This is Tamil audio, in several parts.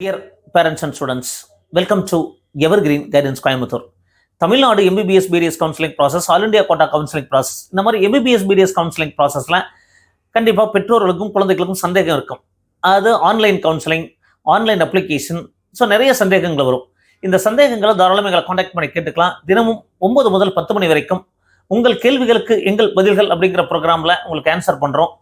Dear parents and students welcome to ever green guidance Coimbatore Tamil Nadu MBBS BDS counselling process all India quota counselling process இந்த மாதிரி எம்பிபிஎஸ் பிடிஎஸ் கவுன்சிலிங் ப்ராசஸில் கண்டிப்பாக பெற்றோர்களுக்கும் குழந்தைகளுக்கும் சந்தேகம் இருக்கும். அது online counselling online application so நிறைய சந்தேகங்கள் வரும். இந்த சந்தேகங்களை தாராளமாக எங்களை காண்டாக்ட் பண்ணி கேட்டுக்கலாம். தினமும் ஒன்பது முதல் பத்து மணி வரைக்கும் உங்கள் கேள்விகளுக்கு எங்கள் பதில்கள் அப்படிங்கிற ப்ரோக்ராமில் உங்களுக்கு ஆன்சர் பண்ணுறோம்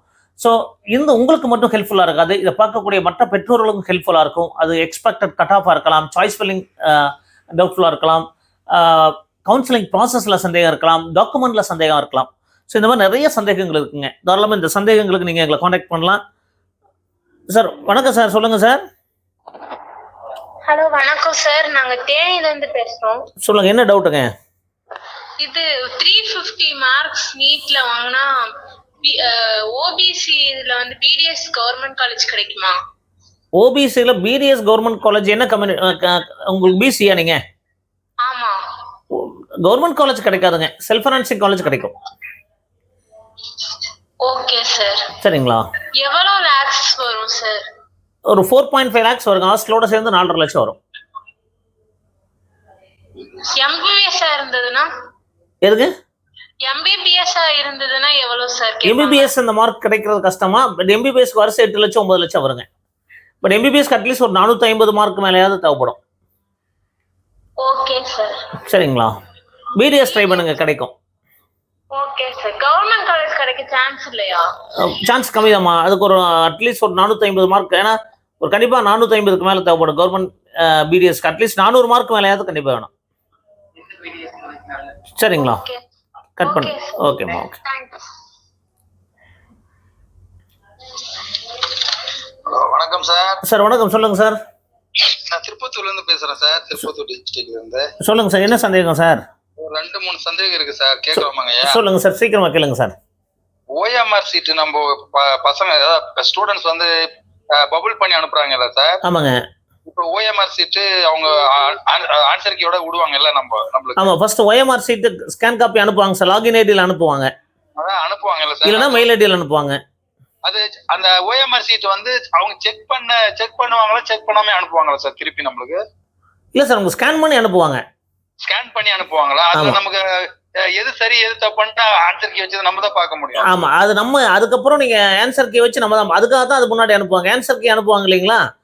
ஸோ இந்த உங்களுக்கு மட்டும் ஹெல்ப்ஃபுல்லாக இருக்காது. இதை பார்க்கக்கூடிய மற்ற பெற்றோர்களுக்கும் ஹெல்ப்ஃபுல்லாக இருக்கும். அது எக்ஸ்பெக்டட் கட் ஆஃபாக இருக்கலாம். சாய்ஸ் ஃபில்லிங் டவுட்ஃபுல்லாக இருக்கலாம். கவுன்சிலிங் ப்ராசஸில் சந்தேகம் இருக்கலாம். டாக்குமெண்ட்டில் சந்தேகம் இருக்கலாம். ஸோ இந்த மாதிரி நிறைய சந்தேகங்கள் இருக்குங்க. தாராளமாக இந்த சந்தேகங்களுக்கு நீங்கள் எங்களை காண்டாக்ட் பண்ணலாம். சார் வணக்கம் சார் சொல்லுங்கள் சார் ஹலோ வணக்கம் சார் நாங்க தேனியில இருந்து பேசுறோம். சொல்லுங்கள் என்ன டவுட்டுங்க இது த்ரீ ஃபிஃப்டி மார்க்ஸ் நீட்ல வாங்கினா ஓபிசி இதுல வந்து பிடிஎஸ் கவர்மெண்ட் காலேஜ் கிடைக்குமா? ஓபிசியில் பிடிஎஸ் கவர்மெண்ட் காலேஜ் என்ன கம்யூனி உங்களுக்கு பிசியா நீங்கள் ஆமா. கவர்மெண்ட் காலேஜ் கிடைக்காதுங்க. செல்ஃப் ஃபைனான்சிங் காலேஜ் கிடைக்கும். ஓகே சார் சரிங்களா? எவ்வளவு லேக்ஸ் வரும் சார் ஒரு ஃபோர் பாயிண்ட் ஃபைவ் லேக்ஸ் வருங்க. ஹாஸ்டலோட சேர்ந்து நாலரை லட்சம் வரும். எம்பிபிஎஸ் இருந்ததுன்னா? எதுக்கு? எம்பிபிஎஸ் இருந்ததுன்னா எவ்வளவு சார் எம்பிபிஎஸ் இந்த மார்க் கிடைக்கிறது கஷ்டமா? பட் எம்பிபிஎஸ்க்கு வருஷம் எட்டு லட்சம் ஒன்பது லட்சம் வருங்க. பட் எம்பிபிஎஸ்க்கு அட்லீஸ்ட் ஒரு நானூற்றி ஐம்பது மார்க் மேலேயாவது தேவைப்படும். ஓகே சார் சரிங்களா? பிடிஎஸ் ட்ரை பண்ணுங்க கிடைக்கும். ஓகே சார் கவர்மெண்ட் காலேஜ் கிடைக்க சான்ஸ் இல்லையா? சான்ஸ் கம்மி தான்மா அதுக்கு ஒரு அட்லீஸ்ட் ஒரு நானூற்றி ஐம்பது மார்க் ஏன்னா ஒரு கண்டிப்பாக நானூற்றி ஐம்பதுக்கு மேலே தேவைப்படும். கவர்மெண்ட் பிடிஎஸ்க்கு அட்லீஸ்ட் நானூறு மார்க் மேலேயாவது கண்டிப்பாக வேணும். சரிங்களா? கட் பண்ணு. ஓகேம்மா ஓகே வணக்கம் சார் சார் வணக்கம். சொல்லுங்கள் சார் நான் திருப்பத்தூர்ல இருந்து பேசுறேன் சார் திருப்பத்தூர் டிஸ்ட்ரிக்ட்ல இருந்து. சொல்லுங்கள் சார் என்ன சந்தேகம் சார் ஒரு ரெண்டு மூணு சந்தேகம் இருக்கு சார் கேட்கலாமாங்க ஐயா? சொல்லுங்கள் சார் சீக்கிரமாக கேளுங்க சார் ஓஎம்ஆர் சீட் நம்ம ப- பசங்க ஸ்டூடெண்ட்ஸ் வந்து பபுள் பண்ணி அனுப்புறாங்கல்ல சார் ஆமாங்க. இப்போ ஓஎம்ஆர் சீட்டு அவங்க ஆன்சர் கீயோட விடுவாங்கல்ல நம்ம நம்மளுக்கு. ஆமாம் first OMR sheet scan copy அனுப்புவாங்க சார் லாகின் ஐடியில் அனுப்புவாங்க. அதான் அனுப்புவாங்கல்ல இல்லைன்னா சார் மெயில் ஐடியில் அனுப்புவாங்க. அது அந்த ஓஎம்ஆர் சீட் வந்து அவங்க செக் பண்ண செக் பண்ணுவாங்களா செக் பண்ணாம அனுப்புவாங்களா சார் திருப்பி நம்மளுக்கு? இல்லை சார் உங்க ஸ்கேன் பண்ணி அனுப்புவாங்க. ஸ்கேன் பண்ணி அனுப்புவாங்களா? ஆமா. நமக்கு எது சரி எது தப்புன்னு ஆன்சர் கீ வச்சது நம்ம தான் பார்க்க முடியும். ஆமாம் அது நம்ம அதுக்கப்புறம் நீங்கள் ஆன்சர் கீ வச்சு நம்ம தான் அதுக்காக தான் அது முன்னாடி அனுப்புவாங்க. ஆன்சர் கீ அனுப்புவாங்க இல்லைங்களா? ஆமா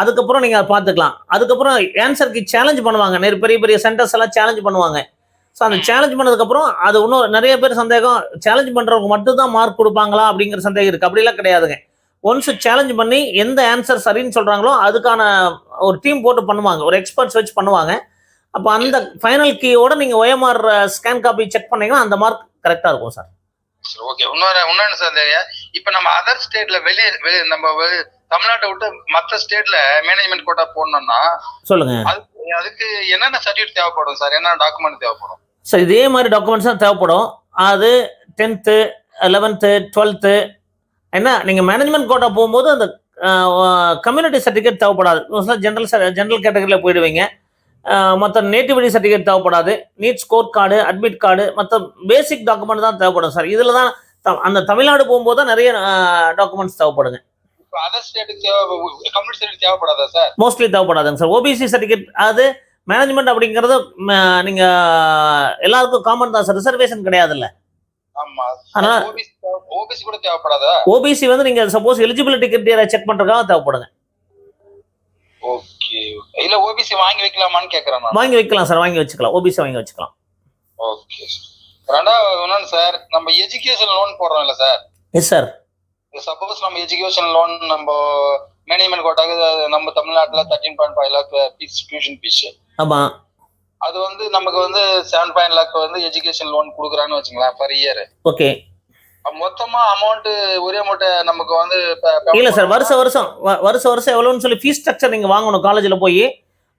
அதுக்கப்புறம் நீங்கள் அதை பார்த்துக்கலாம். அதுக்கப்புறம் ஆன்சர் கீ சேலஞ்ச் பண்ணுவாங்க. நிறைய பெரிய பெரிய சென்டர்ஸ் எல்லாம் சேலஞ்ச் பண்ணுவாங்க. ஸோ அந்த சேலஞ்ச் பண்ணதுக்கப்புறம் அது இன்னும் நிறைய பேர் சந்தேகம் சேலஞ்ச் பண்ணுறவங்க மட்டும் தான் மார்க் கொடுப்பாங்களா அப்படிங்கிற சந்தேகம் இருக்குது அப்படிலாம் கிடையாதுங்க. ஒன்ஸ் சேலஞ்ச் பண்ணி எந்த ஆன்சர் சரின்னு சொல்கிறாங்களோ அதுக்கான ஒரு டீம் போட்டு பண்ணுவாங்க. ஒரு எக்ஸ்பர்ட்ஸ் வச்சு பண்ணுவாங்க. அப்போ அந்த ஃபைனல் கீயோட நீங்கள் ஒயம்ஆர் ஸ்கேன் காப்பி செக் பண்ணீங்கன்னா அந்த மார்க் கரெக்டாக இருக்கும் சார் ஓகே இன்னொரு இன்னொன்னு சார் இப்ப நம்ம அதர் ஸ்டேட்ல வெளியே வெளியே நம்ம தமிழ்நாட்டை விட்டு மத்த ஸ்டேட்ல மேனேஜ்மெண்ட் கோட்டா போடணும்னா சொல்லுங்கள் அதுக்கு என்னென்ன சர்டிஃபிகேட் தேவைப்படும் சார் என்னென்ன டாக்குமெண்ட் தேவைப்படும்? ஸோ இதே மாதிரி டாக்குமெண்ட்ஸ் தான் தேவைப்படும். அது டென்த்து லெவன்த்து டுவெல்த்து என்ன நீங்கள் மேனேஜ்மெண்ட் கோட்டா போகும்போது அந்த கம்யூனிட்டி சர்டிஃபிகேட் தேவைப்படாது. ஜென்ரல் ஜென்ரல் கேட்டகரியில் போயிடுவீங்க. மற்ற நேட்டிவிட்டி சர்டிஃபிகேட் தேவைப்படாது. NEET score card admit card மற்ற பேசிக் டாக்குமெண்ட் தான் தேவைப்படும் சார் இதில் தான் அந்த தமிழ்நாடு போகும்போது தான் நிறைய டாக்குமெண்ட்ஸ் தேவைப்படுங்க. அதர் ஸ்டேட்டுக்கு தேவை கம்யூனிட்டி சர்டிஃபிகேட் தேவைப்படாதா சார் மோஸ்ட்லி தேவைப்படாதுங்க சார் ஓபிசி சர்டிஃபிகேட் அது மேனேஜ்மெண்ட் அப்படிங்கிறது நீங்கள் எல்லாருக்கும் காமன் தான் சார் ரிசர்வேஷன் கிடையாதுல்ல. ஓபிசி கூட தேவைப்படாதா? ஓபிசி வந்து நீங்க சப்போஸ் எலிஜிபிலிட்டி கிரிட்டீரியா செக் பண்றதுக்காக தேவைப்படுங்க ஓகே இல்ல ஓபிசி வாங்கி வைக்கலாமான்னு கேக்குறேன் வாங்கி வைக்கலாம் சார் வாங்கி வச்சுக்கலாம். ஓபிசி வாங்கி வச்சுக்கலாம். ஓகே ரெண்டாவது இன்னொன்னு சார் நம்ம எஜுகேஷன் லோன் போடுறோம்ல சார் எஸ் சார் சப்போஸ் நம்ம எஜுகேஷன் லோன் நம்ம மேனேஜ்மெண்ட் கோட்டாக்கு நம்ம தமிழ்நாட்டுல thirteen point five lakh fees tuition fees ஆமா. அது வந்து நமக்கு வந்து செவன் பாயிண்ட் லேக் வந்து எஜுகேஷன் லோன் கொடுக்குறான்னு வச்சுங்களேன் பர் இயர் ஓகே மொத்தமா அமௌண்ட் ஒரே அமௌண்ட் நமக்கு வந்து இல்ல சார் வருஷ வருஷம் வருஷ வருஷம் எவ்வளோன்னு சொல்லி ஃபீஸ் ஸ்ட்ரக்சர் நீங்க வாங்கணும் காலேஜ்ல போய்.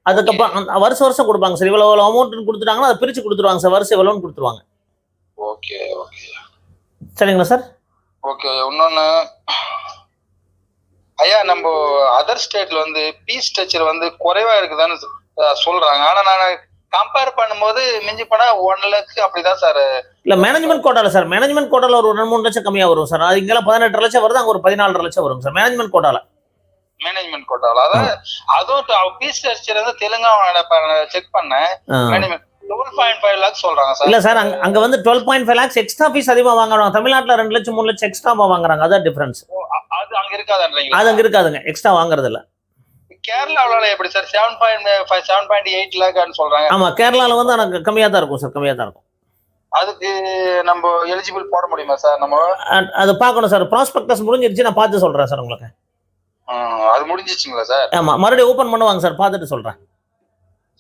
அதுக்கப்புறம் வருஷ வருஷம் கொடுப்பாங்க சார் இவ்வளவு இவ்வளவு அமௌண்ட் கொடுத்துட்டாங்கன்னா அதை பிரிச்சு கொடுத்துருவாங்க சார் வருஷம் எவ்வளோன்னு கொடுத்துருவாங்க. ஓகே ஓகே சரிங்களா சார் ஓகே இன்னொன்னு ஐயா நம்ம அதர் ஸ்டேட்ல வந்து பீஸ் ஸ்ட்ரக்சர் வந்து குறைவா இருக்குதான்னு சொல்றாங்க. ஆனா நான் கம்பேர் பண்ணும்போது மிஞ்சி போனா ஒன் லேக் அப்படிதான் சார் இல்ல மேனேஜ்மெண்ட் கோட்டால சார் மேனேஜ்மெண்ட் கோட்டால ஒரு ரெண்டு மூணு லட்சம் கம்மியா வரும் சார் அது இங்கெல்லாம் பதினெட்டு லட்சம் வருது அங்க ஒரு பதினாலரை லட்சம் வரும் சார் மேனேஜ்மெண்ட் கோட்டால மேனேஜ்மெண்ட் கோட்டாவில் அதாவது அதுவும் பீஸ் ஸ்ட்ரக்சர் வந்து தெலுங்கானா செக் பண்ணேன். மேனேஜ்மெண்ட் இல்ல சார் அங்க வந்து twelve point five lakhs extra fees அதிகமா வாங்குறாங்க. தமிழ்நாட்டுல ரெண்டு லட்சம் மூணு லட்சம் எக்ஸ்ட்ரா வாங்குறாங்க. அதான் டிஃபரன்ஸ் அது அங்க இருக்காதுன்றீங்களா? அது அங்க இருக்காதுங்க. எக்ஸ்ட்ரா வாங்குறது இல்ல கேரளாவுல எப்படி sir? Seven point five seven point eight லேக்னு சொல்றாங்க. ஆமா கேரளால வந்து எனக்கு கம்மியா தான் இருக்கும் சார். கம்மியா தான் இருக்கும். அதுக்கு நம்ம எலிஜிபிள் போட முடியுமா சார் நம்ம? அது பார்க்கணும் சார். ப்ராஸ்பெக்டஸ் முடிஞ்சிருச்சு நான் பார்த்து சொல்றேன் சார் உங்களுக்கு. அது முடிஞ்சிச்சுங்களா சார்? ஆமா மறுபடியும் ஓபன் பண்ணுவாங்க சார். பார்த்துட்டு சொல்றேன்.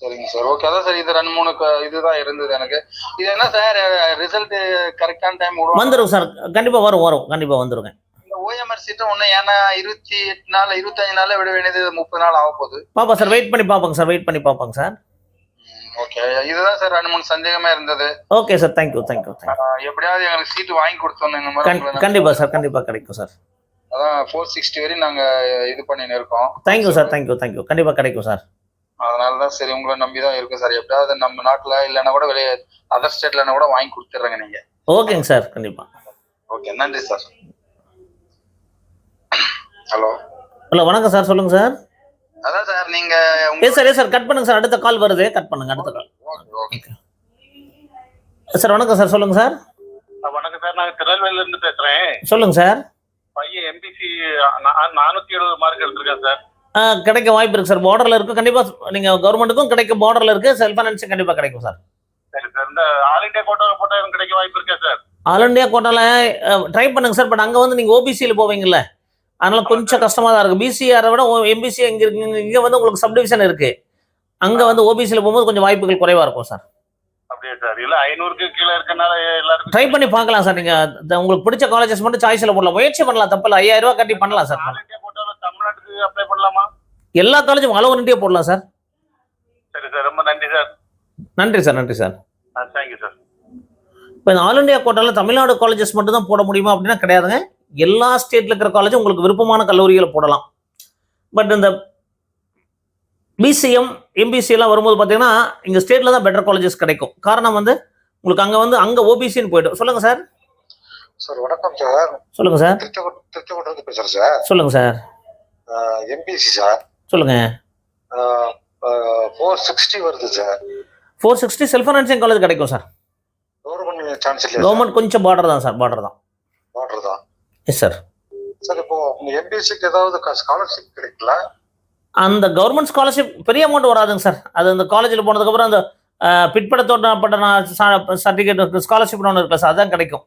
சரிங்க சார். ஓகே அதான் சார் இது ரெண்டு மூணு இதுதான் இருந்தது எனக்கு. இது என்ன சார் ரிசல்ட் கரெக்டான டைம் விடுவோம் வந்துரும் சார். கண்டிப்பா வரும் வரும். கண்டிப்பா வந்துருங்க. இந்த ஓஎம்ஆர் சீட்டும் ஒன்றும் ஏன்னா இருபத்தி எட்டு நாள் இருபத்தஞ்சு நாள்ல விட வேண்டியது முப்பது நாள் ஆக போகுது. பாப்பா சார் வெயிட் பண்ணி பார்ப்போங்க சார் வெயிட் பண்ணி பார்ப்போங்க சார். ஓகே இதுதான் சார் ரெண்டு மூணு சந்தேகமா இருந்தது. ஓகே சார் தேங்க்யூ தேங்க்யூ எப்படியாவது எங்களுக்கு சீட்டு வாங்கி கொடுத்தோம் இந்த மாதிரி உங்களை நம்பி- கண்டிப்பா சார் கண்டிப்பா கிடைக்கும் சார். அதான் ஃபோர் சிக்ஸ்டி வரையும் நாங்க இது பண்ணின்னு இருக்கோம். தேங்க்யூ சார் தேங்க்யூ தேங்க்யூ கண்டிப்பா கிடைக்கும் சார் அதனால தான் சரி உங்களை நம்பி தான் இருக்கும் சார். எப்படியாவது நம்ம நாட்டுல இல்லைன்னா கூட வெளியே அதர் ஸ்டேட்லன்னா கூட வாங்கி கொடுத்துட்றேங்க நீங்க. ஓகேங்க சார் கண்டிப்பா. ஓகே நன்றி சார். ஹலோ ஹலோ வணக்கம் சார் சொல்லுங்க சார். அதான் சார் நீங்க ஏ சார் ஏ சார் கட் பண்ணுங்க சார் அடுத்த கால் வருது. கட் பண்ணுங்க அடுத்த கால் ஓகே ஓகே. சார் வணக்கம் சார் சொல்லுங்க சார். வணக்கம் சார் நாங்க திருநெல்வேலில இருந்து பேசுறேன். சொல்லுங்க சார். பையன் எம்பிசி நானூத்தி எழுபது மார்க் எடுத்திருக்கேன் சார். கிடைக்க வாய்ப்பு இருக்கு சார். பார்டர்ல இருக்கு. கண்டிப்பா நீங்க கவர்மெண்ட்டுக்கும் கிடைக்க பார்டர்ல இருக்கு. செல்ஃப் ஃபைனான்ஸும் கண்டிப்பா கிடைக்கும் சார். ஆல் இண்டியா கோட்டாவில் போட்டா எனக்கு கிடைக்க வாய்ப்பு இருக்கா சார்? ஆல் இண்டியா கோட்டால ட்ரை பண்ணுங்க சார். பட் அங்க வந்து நீங்க ஓபிசியில் போவீங்கல்ல. அதனால கொஞ்சம் கஷ்டமா தான் இருக்கு. பிசிஆரை விட எம்பிசி எங்க இருக்கு. இங்க வந்து உங்களுக்கு சப்டிவிஷன் இருக்கு. அங்க வந்து ஓபிசியில் போகும்போது கொஞ்சம் வாய்ப்புகள் குறைவா இருக்கும் சார். அப்படியே சார்? இல்ல ஐநூறுக்கு கீழே இருக்கனால எல்லாருக்கும் ட்ரை பண்ணி பார்க்கலாம் சார். நீங்க த- உங்களுக்கு பிடிச்ச காலேஜஸ் மட்டும் சாய்ஸ்ல போடலாம். முயற்சி பண்ணலாம் தப்பில்ல ஐயாயிரம் ரூபாய் கட்டி பண்ணலாம் சார். இண்டியா கோட்டாவில் அப்ளை பண்ணலாமா? எல்லா காலேஜும் ஆல் ஓவர் இந்தியா போடலாம் சார் சரி சார் ரொம்ப நன்றி சார் நன்றி சார் நன்றி சார் தேங்க்யூ சார் இப்போ இந்த ஆல் இந்தியா கோட்டால தமிழ்நாடு காலேஜஸ் மட்டும் தான் போட முடியுமா அப்படின்னா கிடையாதுங்க. எல்லா ஸ்டேட்ல இருக்கிற காலேஜும் உங்களுக்கு விருப்பமான கல்லூரிகளை போடலாம். பட் இந்த பிசிஎம் எம்பிசி எல்லாம் வரும்போது பார்த்தீங்கன்னா இங்க ஸ்டேட்ல தான் பெட்டர் காலேஜஸ் கிடைக்கும். காரணம் வந்து உங்களுக்கு அங்க வந்து அங்க ஓபிசின்னு போயிடும். சொல்லுங்க சார் சார் வணக்கம் சார் சொல்லுங்க சார் திருச்செங்கோடு திருச்செங்கோட்டிலிருந்து பேசுறேன் சார் சொல்லுங்க சார் எம்பிசி சார். சொல்லுங்க. ஃபோர் சிக்ஸ்டி வருது sir. Four sixty self financing college கிடைக்கும் சார்? கவர்மெண்ட் சான்ஸ் இல்லையா கவர்மெண்ட் கொஞ்சம் பார்டர் தான் சார் பார்டர் தான். ஆர்டர் தான். எஸ் சார் சார் இப்போ எம்பிசிக்கு ஏதாவது ஸ்காலர்ஷிப் கிடைக்கல? அந்த கவர்மெண்ட் ஸ்காலர்ஷிப் பெரிய அமௌண்ட் வராதுங்க சார். அது அந்த காலேஜில் போனதுக்கப்புறம் அந்த அஹ், பிற்படுத்தப்பட்ட சர்டிஃபிகேட் ஸ்காலர்ஷிப் ஒன்று இருக்குல்ல சார் அதான் கிடைக்கும்.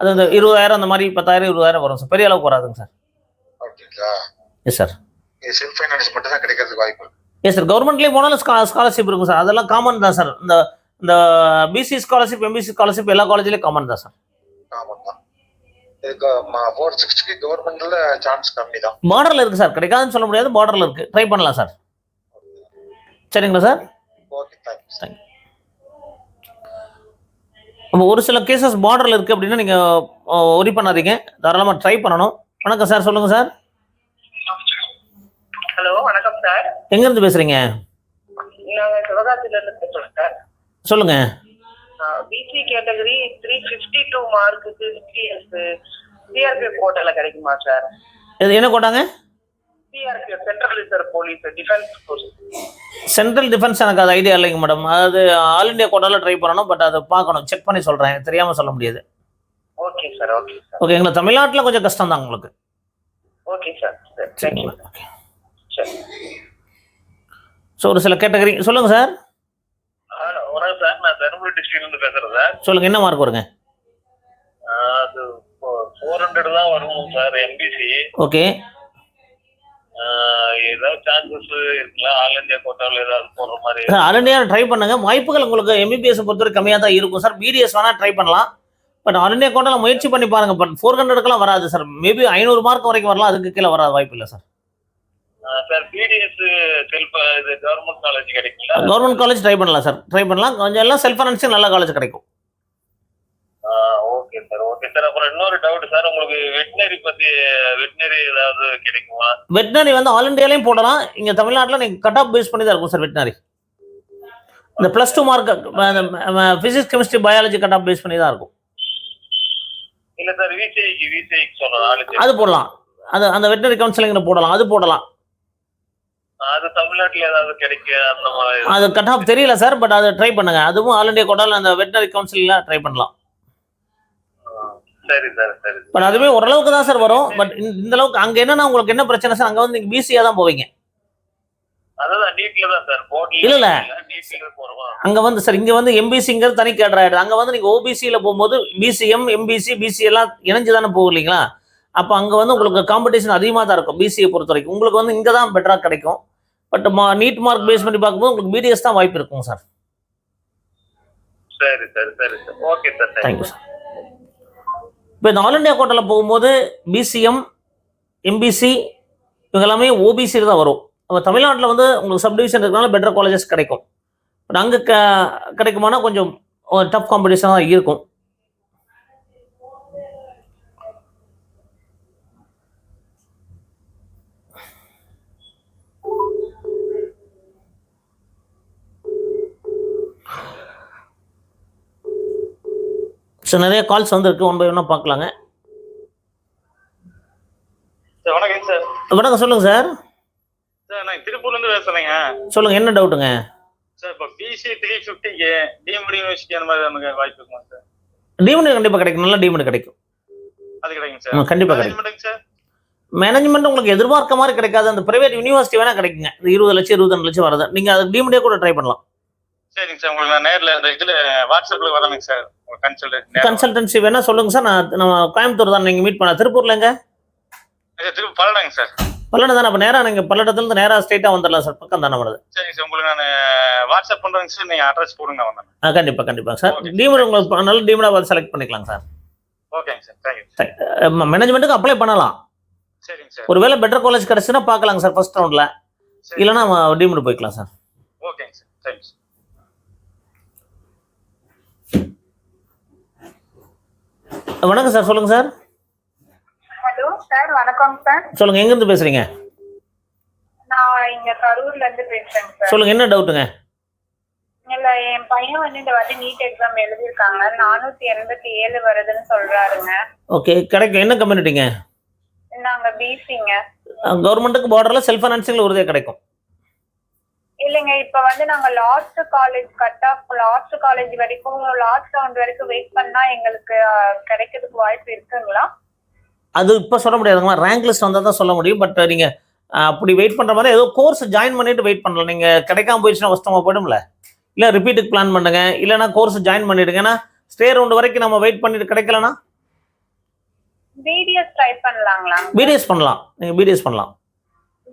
அது அந்த இருபதாயிரம் அந்த மாதிரி பத்தாயிரம் இருபதாயிரம் வரும் சார். பெரிய அளவுக்கு வராதுங்க sir. Yes sir self finance மட்டும் தான் கிடைக்கிறதுக்கு வாய்ப்பு இருக்கு. எஸ் சார் கவர்மெண்ட்லேயும் போனாலும் ஸ்காலர்ஷிப் இருக்கும் சார் அதெல்லாம் காமன் தான் சார் இந்த இந்த பிசி ஸ்காலர்ஷிப் எம்பிசி ஸ்காலர்ஷிப் எல்லா காலேஜ்லேயும் காமன் தான் சார் ஆமாம் தான் ஃபோர் சிக்ஸ்டிக்கு கவர்மெண்ட்ல சான்ஸ் கம்மி தான். பார்டரில் இருக்குது சார் கிடைக்காதுன்னு சொல்ல முடியாது பார்டரில் இருக்குது ட்ரை பண்ணலாம் சார் சரிங்களா சார் ஓகே தேங்க்ஸ் நம்ம ஒரு சில கேசஸ் பார்டரில் இருக்குது அப்படின்னா நீங்கள் ஒரி பண்ணாதீங்க. தாராளமாக ட்ரை பண்ணணும். வணக்கம் சார் சொல்லுங்கள் சார் ஹலோ வணக்கம் சார். எங்கேருந்து பேசுகிறீங்க நாங்க சிவகாசில இருந்து பேசுறோம் சார் சொல்லுங்கள் BC category three fifty two மார்க்குக்கு சிஎஸ் சிஆர்பிஎஃப் கோட்டால கிடைக்குமா சார்? இது என்ன கோட்டாங்க? CRPF central reserve police defence course central defence எனக்கு அது ஐடியா இல்லைங்க மேடம் அது ஆல் இந்தியா கோட்டாவில் ட்ரை பண்ணணும் பட் அதை பார்க்கணும். செக் பண்ணி சொல்கிறேன் தெரியாமல் சொல்ல முடியாது. ஓகே சார் ஓகே சார் ஓகேங்களா தமிழ்நாட்டில் கொஞ்சம் கஷ்டம் தான் உங்களுக்கு ஓகே சார் சரிங்களா? ஓகே சரி. ஸோ ஒரு சில கேட்டகரி சொல்லுங்கள் சார். வணக்கம் சார். நான் தருமபுரி டிஸ்ட்ரிக்ட்ல இருந்து பேசுறேன் சார். சொல்லுங்கள் என்ன மார்க் வருங்க? அது ஃபோர் ஹண்ட்ரட் தான் வரும் சார் எம்பிசி ஓகே ஏதாவது சான்சஸ் இருக்குல்ல ஆல் இந்தியா கோட்டாவில் ஏதாவது போடுற மாதிரி சார் ஆல் இந்தியா ட்ரை பண்ணுங்க. வாய்ப்புகள் உங்களுக்கு எம்பிபிஎஸ் பொறுத்தவரை கம்மியாக தான் இருக்கும் சார். பிடிஎஸ் வேணால் ட்ரை பண்ணலாம். பட் ஆல் இந்தியா கோட்டாவில் முயற்சி பண்ணி பாருங்க. பட் ஃபோர் ஹண்ட்ரடுக்கெல்லாம் வராது சார். மேபி ஐநூறு மார்க் வரைக்கும் வரலாம். அதுக்கு கீழே வராது வாய்ப்பு இல்லை சார். சார் பிடிஎஸ் செல்ஃப் இது கவர்மெண்ட் காலேஜ் கிடைக்குங்களா? கவர்மெண்ட் காலேஜ் ட்ரை பண்ணலாம் சார் ட்ரை பண்ணலாம். கொஞ்சம் எல்லாம் செல்ஃப் ஃபைனான்சிங் நல்ல காலேஜ் கிடைக்கும். ஓகே சார் ஓகே சார் அப்புறம் இன்னொரு டவுட் சார் உங்களுக்கு வெட்டினரி பத்தி வெட்டினரி ஏதாவது கிடைக்குமா? வெட்டினரி வந்து ஆல் இந்தியாலையும் போடலாம். இங்கே தமிழ்நாட்டில் நீங்கள் கட் ஆஃப் பேஸ் பண்ணி தான் இருக்கும் சார் வெட்டினரி இந்த plus two mark physics chemistry biology cut off base பண்ணி தான் இருக்கும். இல்ல சார் விசிஐக்கு விசிஐக்கு ஆலோசனை அது போடலாம். அது அந்த வெட்டினரி கவுன்சிலிங்கில் போடலாம். அது போடலாம். அது தமிழ்நாட்டுல ஏதாவது கிடைக்க அந்த மாதிரி அது கட் ஆஃப் தெரியல சார் பட் அதை ட்ரை பண்ணுங்க. அதுவும் ஆல் இண்டியா கோட்டால அந்த வெட்டினரி கவுன்சிலில் ட்ரை பண்ணலாம். சரி சார் சரி பட் அதுவே ஓரளவுக்கு தான் சார் வரும். பட் இந்த அளவுக்கு அங்கே என்னன்னா உங்களுக்கு என்ன பிரச்சனை சார்? அங்கே வந்து நீங்கள் பிசியாக தான் போவீங்க. அதான் நீட்ல தான் சார் போர்ட்ல இல்ல, அங்கே வந்து சார் இங்கே வந்து எம்பிசிங்கிறது தனி கேடர் ஆகிடுது அங்கே வந்து நீங்கள் ஓபிசியில் போகும்போது பிசிஎம் எம்பிசி பிசி எல்லாம் இணைஞ்சு தானே போகும் இல்லைங்களா? அப்போ அங்கே வந்து உங்களுக்கு காம்படிஷன் அதிகமாக தான் இருக்கும் பிசியை பொறுத்த வரைக்கும் உங்களுக்கு வந்து இங்கே தான் பெட்டராக கிடைக்கும். பட் மா நீட் மார்க் பேஸ் பண்ணி பார்க்கும்போது உங்களுக்கு பிடிஎஸ் தான் வாய்ப்பு இருக்கும் சார். சரி சரி சரி sir. Okay sir thank you sir இப்போ இந்த ஆல் இண்டியா கோட்டாவில் போகும்போது பிசிஎம் எம்பிசி இவங்க எல்லாமே ஓபிசியில் தான் வரும். நம்ம தமிழ்நாட்டில் வந்து உங்களுக்கு சப்டிவிஷன் இருக்கனால பெட்டர் காலேஜஸ் கிடைக்கும். பட் அங்கே க கிடைக்குமானா கொஞ்சம் டஃப் காம்படிஷன் தான் இருக்கும். ஸோ நிறைய கால்ஸ் வந்துருக்கு. ஒன் பை ஒன்னாக பார்க்கலாங்க. சார் வணக்கம் சார் வணக்கம் சொல்லுங்கள் சார் சார் நான் திருப்பூர்ல இருந்து பேசுறேங்க சொல்லுங்கள் என்ன டவுட்டுங்க சார் இப்போ பிசி த்ரீ ஃபிஃப்டிக்கு டிஎம்டி யூனிவர்சிட்டி அந்த மாதிரி நமக்கு வாய்ப்பு இருக்குமா சார் டீமண்ட் கண்டிப்பாக கிடைக்கும். நல்ல டீமண்ட் கிடைக்கும். அது கிடைக்கும் சார் கண்டிப்பா கிடைக்கும். சார் மேனேஜ்மெண்ட் உங்களுக்கு எதிர்பார்க்க மாதிரி கிடைக்காது. அந்த பிரைவேட் யூனிவர்சிட்டி வேணா கிடைக்குங்க. இந்த இருபது லட்சம் இருபத்தஞ்சு லட்சம் வரது. நீங்கள் அது டீமண்டே கூட ட்ரை பண்ணலாம். சரிங்க சார். உங்களுக்கு நான் நேரில் இந்த இதில் வாட்ஸ்அப்பில் வரேங்க சார். உங்கள் கன்சல்ட் கன்சல்டன்சி வேணா சொல்லுங்க சார். நான் நம்ம கோயம்புத்தூர் தான் நீங்கள் மீட் பண்ண. திருப்பூர்ல எங்க? சார் திருப்பி பல்லடாங்க சார். பல்லடம் தானே. அப்போ நேராக நீங்கள் பல்லடத்துலேருந்து நேராக ஸ்ட்ரைட்டாக வந்துடலாம் சார். பக்கம் தானே வருது சரிங்க சார். உங்களுக்கு நான் வாட்ஸ்அப் பண்ணுறேங்க சார். நீங்கள் அட்ரஸ் போடுங்க நான் வந்தேன் ஆ கண்டிப்பாக கண்டிப்பாக சார். டீமண்ட் உங்களுக்கு நல்ல டீமண்டாக பார்த்து செலக்ட் பண்ணிக்கலாம் சார். ஓகேங்க சார். தேங்க்யூ மேனேஜ்மெண்ட்டுக்கு அப்ளை பண்ணலாம். சரிங்க சார். ஒருவேளை பெட்டர் காலேஜ் கிடச்சுன்னா பார்க்கலாங்க சார் ஃபர்ஸ்ட் ரவுண்டில். இல்லைன்னா டீமண்ட் போய்க்கலாம் சார். ஓகேங்க சார். தேங்க்யூ வணக்கம் சார் சொல்லுங்கள் சார். ஹலோ சார் வணக்கம் சார். சொல்லுங்கள் எங்கேருந்து பேசுகிறீங்க நான் இங்க கரூர்ல இருந்து பேசுறேங்க சார். சொல்லுங்கள் என்ன டவுட்டுங்க? இல்ல என் பையன் வந்து இந்த வாட்டி நீட் எக்ஸாம் எழுதியிருக்காங்க. நானூத்தி எண்பத்தி ஏழு வருதுன்னு சொல்றாருங்க. ஓகே கிடைக்கும். என்ன கம்யூனிட்டிங்க நாங்க பிசிங்க கவர்மெண்ட்டுக்கு பார்டரில் செல்ஃப் ஃபைனான்சிங்கில் உறுதியாக கிடைக்கும். இல்லைங்க இப்ப வந்து நாங்க last college cut off last college வரைக்கும் லாஸ்ட் ரவுண்ட் வரைக்கும் வெயிட் பண்ணா எங்களுக்கு கிடைக்கிறதுக்கு வாய்ப்பு இருக்குங்களா? அது இப்போ சொல்ல முடியாதுங்களா? ரேங்க் லிஸ்ட் வந்தால் தான் சொல்ல முடியும் பட் நீங்கள் அப்படி வெயிட் பண்ணுற மாதிரி ஏதோ கோர்ஸ் ஜாயின் பண்ணிட்டு வெயிட் பண்ணலாம். நீங்கள் கிடைக்காம போயிடுச்சுன்னா கஷ்டமாக போயிடும்ல? இல்லை ரிப்பீட்டுக்கு பிளான் பண்ணுங்க. இல்லைன்னா கோர்ஸ் ஜாயின் பண்ணிடுங்க. ஏன்னா ஸ்டே ரவுண்ட் வரைக்கும் நம்ம வெயிட் பண்ணிட்டு கிடைக்கலனா? BDS try பண்ணலாங்களா? பிடிஎஸ் பண்ணலாம். நீங்கள் பிடிஎஸ் பண்ணலாம்.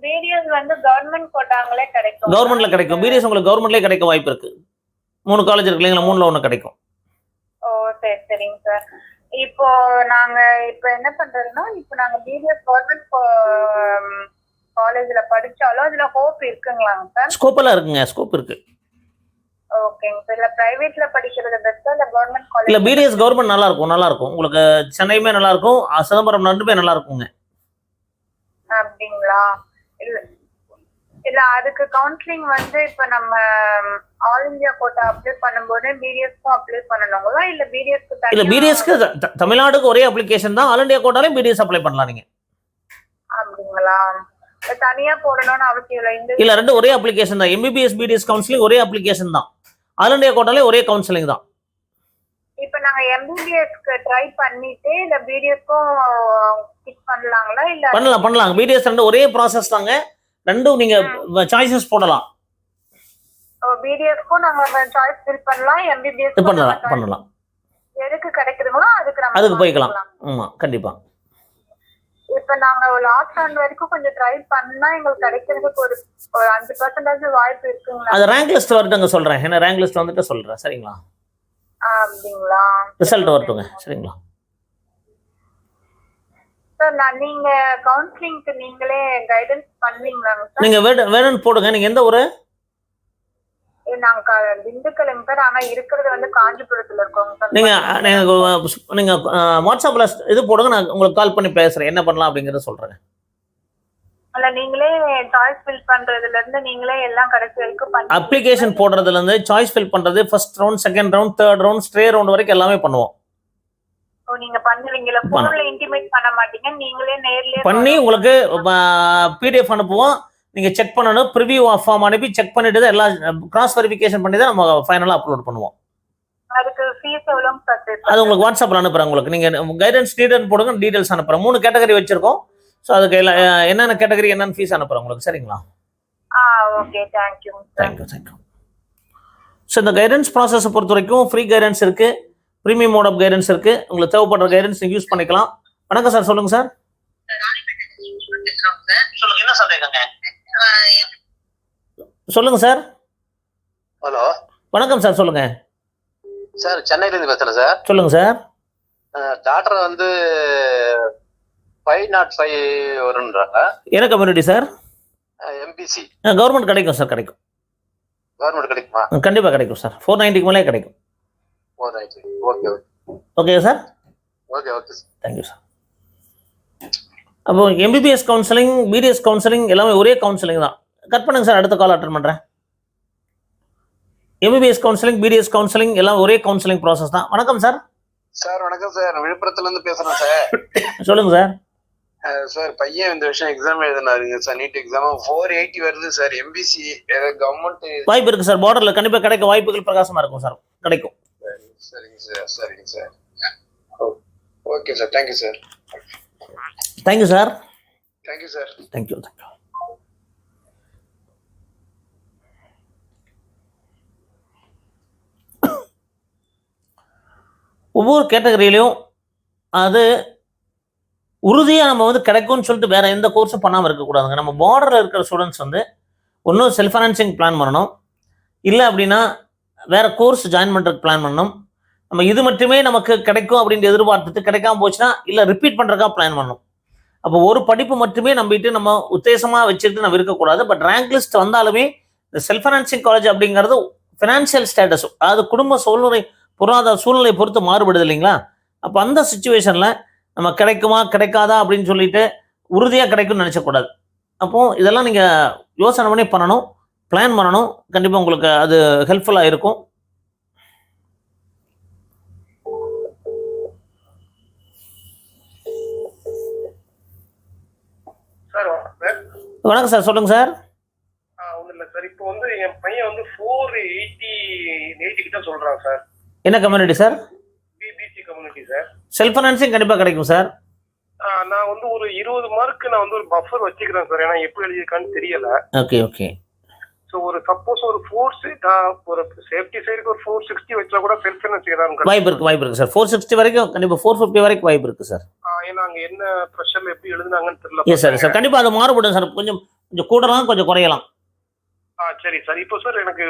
பிடிஎஸ் வந்து கவர்மெண்ட் கோட்டாங்களே கிடைக்கும். கவர்மெண்ட்ல கிடைக்கும். பிடிஎஸ் உங்களுக்கு கவர்மெண்ட்லேயே கிடைக்க வாய்ப்பு இருக்கு. மூணு காலேஜ் இருக்கு இல்லைங்களா? மூணுல ஒன்று கிடைக்கும். ஓ சரி சரிங்க சார் இப்போ நாங்க இப்போ என்ன பண்றதுன்னா இப்போ நாங்க பிடிஎஸ் கவர்மெண்ட் காலேஜ்ல படிச்சாலும் அதுல ஹோப் இருக்குங்களாங்க சார் ஸ்கோப்பெல்லாம் இருக்குங்க. ஸ்கோப் இருக்கு. ஓகேங்க சார் இல்ல பிரைவேட்ல படிக்கிறது பெஸ்டா இல்ல கவர்மெண்ட் இல்லை காலேஜ் பிடிஎஸ் கவர்மெண்ட் நல்லா இருக்கும். நல்லா இருக்கும். உங்களுக்கு சென்னையுமே நல்லா இருக்கும். சிதம்பரம் ரெண்டுமே நல்லா இருக்குங்க. அப்படிங்களா? இல்ல அதுக்கு கவுன்சிலிங் வந்து இப்ப நம்ம ஆல் இந்தியா கோட்டா அப்ளை பண்ணும்போது பிடிஎஸ்க்கும் அப்ளை பண்ணணுங்களா? இல்ல பிடிஎஸ்க்கு இல்ல பிடிஎஸ்க்கு தமிழ்நாடுக்கு ஒரே அப்ளிகேஷன் தான். ஆல் இண்டியா கோட்டாலையும் பிடிஎஸ் அப்ளை பண்ணலாம் நீங்க. அப்படிங்களா? தனியா போடணும்னு அவசியம் இல்லை இந்த இல்ல ரெண்டு ஒரே அப்ளிகேஷன் தான். எம்பிபிஎஸ் பிடிஎஸ் கவுன்சிலிங் ஒரே அப்ளிகேஷன் தான். ஆல் இண்டியா கோட்டாலே ஒரே கவுன்சிலிங் தான். இப்ப நாங்க எம்பிபிஎஸ்க்கு ட்ரை பண்ணிட்டு இல்ல பிடிஎஸ்க்கும் பண்ணலாம் பண்ணலாம். பிடிஎஸ் ரெண்டு ஒரே ப்ராசஸ் தாங்க. ரெண்டும் நீங்க சாய்ஸஸ் போடலாம். பிடிஎஸ்க்கும் நாங்க சாய்ஸ் ஃபில் பண்ணலாம் எம்பிபிஎஸ் பண்ணலாம் பண்ணலாம். எதுக்கு கிடைக்குதுங்களோ அதுக்கு நம்ம அதுக்கு போய்க்கலாம். ஆமா கண்டிப்பா. இப்ப நாங்க லாஸ்ட் ரவுண்ட் வரைக்கும் கொஞ்சம் ட்ரை பண்ணா எங்களுக்கு கிடைக்கிறதுக்கு ஒரு ஒரு அஞ்சு பர்சன்டேஜ் வாய்ப்பு இருக்குங்களா? அது ரேங்க் லிஸ்ட் வரட்டுங்க சொல்றேன். ஏன்னா ரேங்க் லிஸ்ட் வந்துட்டு சொல்றேன். சரிங்களா? அப்படிங்களா? ரிசல்ட் வரட்டுங்க சரிங்களா? சார் நான் நீங்க கவுன்சிலிங்க்கு நீங்களே கைடன்ஸ் பண்ணுவீங்களாங்க சார் நீங்க வேட வேணும்னு போடுங்க. நீங்க எந்த ஊரு? நாங்க க- திண்டுக்கல்லுங்க சார் ஆனா இருக்கிறது வந்து காஞ்சிபுரத்துல இருக்கோங்க சார் நீங்க நீங்க வாட்ஸ்அப்ல இது போடுங்க. நான் உங்களுக்கு கால் பண்ணி பேசுறேன். என்ன பண்ணலாம் அப்படிங்கறத சொல்றேன் இல்ல நீங்களே சாய்ஸ் ஃபில் பண்றதுல இருந்து நீங்களே எல்லாம் கடைசி வரைக்கும் அப்ளிகேஷன் போடுறதுல இருந்து சாய்ஸ் ஃபில் பண்றது first round second round third round stray round வரைக்கும் எல்லாமே பண்ணுவோம். நீங்க பண்ணுவீங்களா போன்ல இன்டிமேட் பண்ண மாட்டீங்க நீங்களே நேர்லயே பண்ணி உங்களுக்கு பிடிஎஃப் அனுப்புவோம். நீங்கள் செக் பண்ணணும் ப்ரிவியூ ஃபார்ம் அனுப்பி செக் பண்ணிட்டு தான் எல்லா கிராஸ் வெரிஃபிகேஷன் பண்ணி தான் நம்ம ஃபைனலாக அப்லோட் பண்ணுவோம். அதுக்கு ஃபீஸ் பே அது உங்களுக்கு வாட்ஸ்அப்பில் அனுப்புகிறேன் உங்களுக்கு. நீங்கள் கைடன்ஸ் டீடைல் போடுங்க டீடைல்ஸ் அனுப்புகிறேன் மூணு கேட்டகரி வச்சிருக்கோம். ஸோ அதுக்கு எல்லா என்னென்ன கேட்டகரி என்னென்ன ஃபீஸ் அனுப்புகிறேன் உங்களுக்கு சரிங்களா? ஆ okay thank you thank you thank you so இந்த கைடன்ஸ் ப்ராசஸை பொறுத்த வரைக்கும் ஃப்ரீ கைடன்ஸ் இருக்கு. ப்ரீமியம் மோட் ஆஃப் கைடன்ஸ் இருக்கு. உங்களுக்கு தேவைப்படுற கைடன்ஸ் நீங்கள் யூஸ் பண்ணிக்கலாம். வணக்கம் சார் சொல்லுங்க சார் சொல்லுங்க சார் ஹலோ வணக்கம் சார் சொல்லுங்க. சார் சென்னையிலேருந்து பேசுகிறேன் சார் சொல்லுங்க சார் டாக்டர் வந்து ஃபைவ் நாட் ஃபைவ் வருன்றாங்க. என்ன கம்யூனிட்டி சார் எம்பிசி கவர்மெண்ட் கிடைக்கும் சார் கிடைக்கும். கவர்மெண்ட் கிடைக்குமா? கண்டிப்பாக கிடைக்கும் சார் ஃபோர் நைன்ட்டிக்கு மேலே கிடைக்கும். ஓ right okay okay sir okay okay sir thank you sir அப்போ எம்பிபிஎஸ் கவுன்சிலிங் பிடிஎஸ் கவுன்சிலிங் எல்லாமே ஒரே கவுன்சிலிங் தான். கட் பண்ணுங்க சார் அடுத்த கால் அட்டன் பண்ணுறேன் எம்பிபிஎஸ் கவுன்சிலிங் பிடிஎஸ் கவுன்சிலிங் எல்லாம் ஒரே கவுன்சிலிங் ப்ராசஸ் தான். வணக்கம் சார் சார் வணக்கம் சார் விழுப்புரத்துல இருந்து பேசுறேன் சார் சொல்லுங்க சார் சார் பையன் இந்த வருஷம் exam எழுதினாருங்க sir NEET exam four eighty வருது சார் எம்பிசி கவர்மெண்ட் வாய்ப்பு இருக்குது சார் பார்டரில் கண்டிப்பாக கிடைக்க வாய்ப்புகள் பிரகாசமாக இருக்கும் சார் கிடைக்கும். சரிங்க சார் சரிங்க sir. Okay sir thank you sir. Thank you sir thank you sir thank you thank you ஒவ்வொரு கேட்டகரியிலையும் அது உறுதியாக நம்ம வந்து கிடைக்கும்னு சொல்லிட்டு வேற எந்த கோர்ஸும் பண்ணாமல் இருக்கக்கூடாதுங்க. நம்ம பார்டரில் இருக்கிற ஸ்டூடெண்ட்ஸ் வந்து ஒன்றும் செல்ஃப் ஃபைனான்சிங் பிளான் பண்ணணும். இல்லை அப்படின்னா வேறு கோர்ஸ் ஜாயின் பண்ணுறதுக்கு பிளான் பண்ணணும். நம்ம இது மட்டுமே நமக்கு கிடைக்கும் அப்படின்னு எதிர்பார்த்துட்டு கிடைக்காம போச்சுன்னா இல்லை ரிப்பீட் பண்ணுறதுக்காக பிளான் பண்ணணும். அப்போ ஒரு படிப்பு மட்டுமே நம்பிட்டு நம்ம உத்தேசமாக வச்சுக்கிட்டு நம்ம இருக்கக்கூடாது. பட் ரேங்க் லிஸ்ட் வந்தாலுமே இந்த செல்ஃப் ஃபைனான்சிங் காலேஜ் அப்படிங்கிறது ஃபினான்ஷியல் ஸ்டேட்டஸ் அதாவது குடும்ப சூழ்நிலை பொருளாதார சூழ்நிலை பொறுத்து மாறுபடுது இல்லைங்களா? அப்போ அந்த சுச்சுவேஷனில் நம்ம கிடைக்குமா கிடைக்காதா அப்படின்னு சொல்லிட்டு உறுதியாக கிடைக்கும்னு நினச்சக்கூடாது. அப்போது இதெல்லாம் நீங்கள் யோசனை பண்ணி பண்ணணும். பிளான் பண்ணணும். கண்டிப்பாக உங்களுக்கு அது ஹெல்ப்ஃபுல்லாக இருக்கும். சார் வணக்கம் சார் சொல்லுங்கள் சார். ஒன்றும் இல்லை சார். இப்போ வந்து என் பையன் வந்து ஃபோர் எயிட்டி எயிட்டி கிட்ட சொல்றான் சார். என்ன community sir? BBC community sir. Self financing கண்டிப்பாக கிடைக்கும் சார். நான் வந்து ஒரு இருபது மார்க் நான் வந்து ஒரு பஃபர் வச்சுக்கிறேன் சார். ஏன்னா எப்படி எழுதியிருக்கான்னு தெரியல. ஓகே ஓகே ஸோ ஒரு சப்போஸ் ஒரு ஃபோர் ஒரு சேஃப்டி சைடுக்கு ஒரு ஃபோர் சிக்ஸ்டி வச்சா கூட செல்ஃப் ஃபைனான்ஸ் ஏதாவது வாய்ப்பு இருக்குது வாய்ப்பு இருக்குது சார். ஃபோர் சிக்ஸ்டி வரைக்கும் கண்டிப்பாக ஃபோர் ஃபிஃப்டி வரைக்கும் வாய்ப்பு இருக்குது சார். ஏன்னா அங்க என்ன ப்ரெஷர்ல எப்படி எழுதுனாங்கன்னு தெரியல. எஸ் சார் சார் கண்டிப்பாக அது மாறுபடும் சார். கொஞ்சம் கொஞ்சம் கூடலாம் கொஞ்சம் குறையலாம். ஆ சரி சார் இப்போ சார் எனக்கு